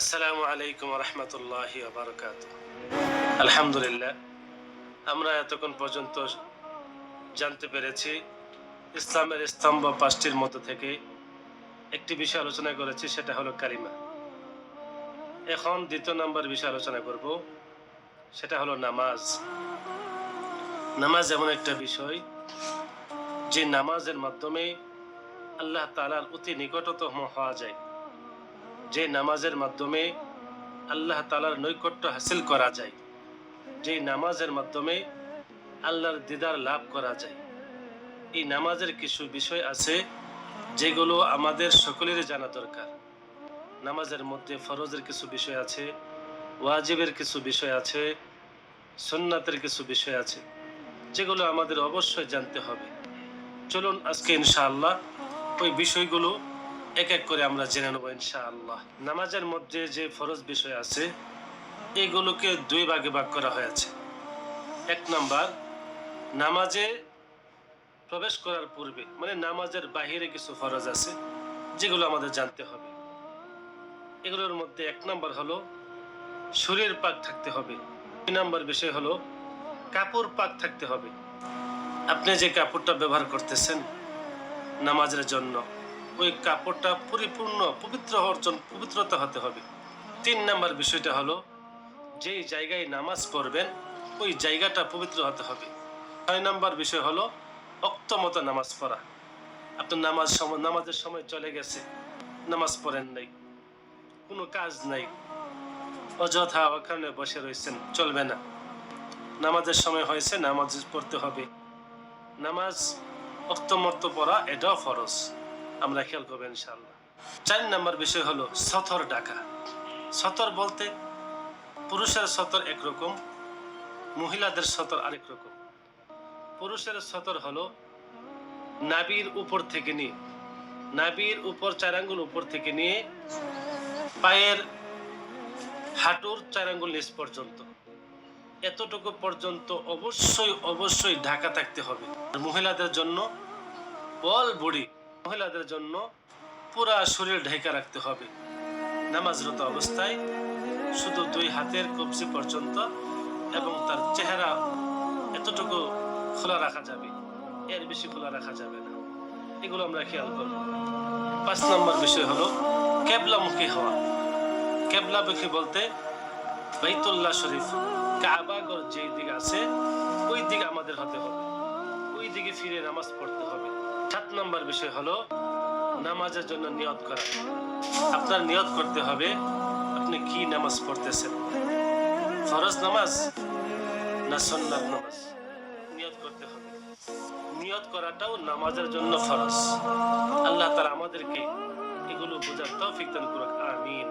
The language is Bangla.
আসসালামু আলাইকুম রহমতুল্লাহ বারকাত আলহামদুলিল্লাহ, আমরা এতক্ষণ পর্যন্ত জানতে পেরেছি, ইসলামের স্তম্ভ পাঁচটির মধ্যে থেকে একটি বিষয় আলোচনা করেছি, সেটা হলো কালিমা এখন দ্বিতীয় নম্বর বিষয় আলোচনা করব, সেটা হলো নামাজ। নামাজ এমন একটা বিষয়, যে নামাজের মাধ্যমে আল্লাহ তালার অতি নিকটতম হওয়া যায়। যে নামাজের মাধ্যমে আল্লাহ তালার নৈকট্য হাসিল করা যায়, যে নামাজের মাধ্যমে আল্লাহর দিদার লাভ করা যায়। এই নামাজের কিছু বিষয় আছে যেগুলো আমাদের সকলেরই জানা দরকার। নামাজের মধ্যে ফরজের কিছু বিষয় আছে, ওয়াজিবের কিছু বিষয় আছে, সুন্নাতের কিছু বিষয় আছে, যেগুলো আমাদের অবশ্যই জানতে হবে। চলুন আজকে ইনশাআল্লাহ ওই বিষয়গুলো এক এক করে আমরা জেনে নেব ইনশাআল্লাহ। নামাজের মধ্যে যে ফরজ বিষয় আছে, এগুলোকে দুই ভাগে ভাগ করা হয়েছে। এক নাম্বার, নামাজে প্রবেশ করার পূর্বে মানে নামাজের বাহিরে কিছু ফরজ আছে, যেগুলো আমাদের জানতে হবে। এগুলোর মধ্যে এক নাম্বার হলো, শরীর পাক থাকতে হবে। দুই নাম্বার বিষয় হলো, কাপড় পাক থাকতে হবে। আপনি যে কাপড়টা ব্যবহার করতেছেন, নামাজের জন্য ওই কাপড়টা পরিপূর্ণ, পবিত্র অর্জন পবিত্রতা হতে হবে। তিন নাম্বার বিষয়টা হলো, যেই জায়গায় নামাজ পড়বেন, ওই জায়গাটা পবিত্র হতে হবে। ছয় নাম্বার বিষয় হলো অক্তমত নামাজ পড়া। আপনার নামাজ সময় নামাজের সময় চলে গেছে, নামাজ পড়েন নাই, কোনো কাজ নাই, অযথা ওখানে বসে রয়েছেন, চলবে না। নামাজের সময় হয়েছে, নামাজ পড়তে হবে। নামাজ অক্তমর্ত পড়া, এটাও ফরজ। আমরা খেয়াল করব ইনশাল্লাহ চার নম্বর বিষয় হলো সতর ডাকা। সতর বলতে পুরুষের সতর একরকম, মহিলাদের সতর আরেক রকম। পুরুষের সতর হলো নাবির উপর থেকে নিয়ে, নাবির উপর চার আঙ্গুল উপর থেকে নিয়ে পায়ের হাঁটুর চার আঙ্গুল নিচ পর্যন্ত। এতটুকু পর্যন্ত অবশ্যই অবশ্যই ঢাকা থাকতে হবে। মহিলাদের জন্য অল বডি মহিলাদের জন্য পুরা শরীর ঢেকে রাখতে হবে। নামাজরত অবস্থায় শুধু দুই হাতের কবজি পর্যন্ত এবং তার চেহারা এতটুকু খোলা রাখা যাবে। এর বেশি খোলা রাখা যাবে না। এগুলো আমরা খেয়াল করব। পাঁচ নম্বর বিষয় হলো কেবলামুখী হওয়া। কেবলামুখী বলতে বাইতুল্লাহ শরীফ কাবাগর যে দিকে আছে, ওই দিকে আমাদের হতে হবে। ওই দিকে ফিরে নামাজ পড়তে হবে। সাত নম্বর বিষয় হলো নামাজের জন্য নিয়ত করা। আপনার নিয়ত করতে হবে, আপনি কি নামাজ পড়তেছেন? ফরজ নামাজ না সন্ন্যাত নামাজ? নিয়ত করতে হবে। নিয়ত করাটাও নামাজের জন্য ফরজ। আল্লাহ তাআলা আমাদেরকে এগুলো বোঝার তৌফিক দান করুক, আমিন।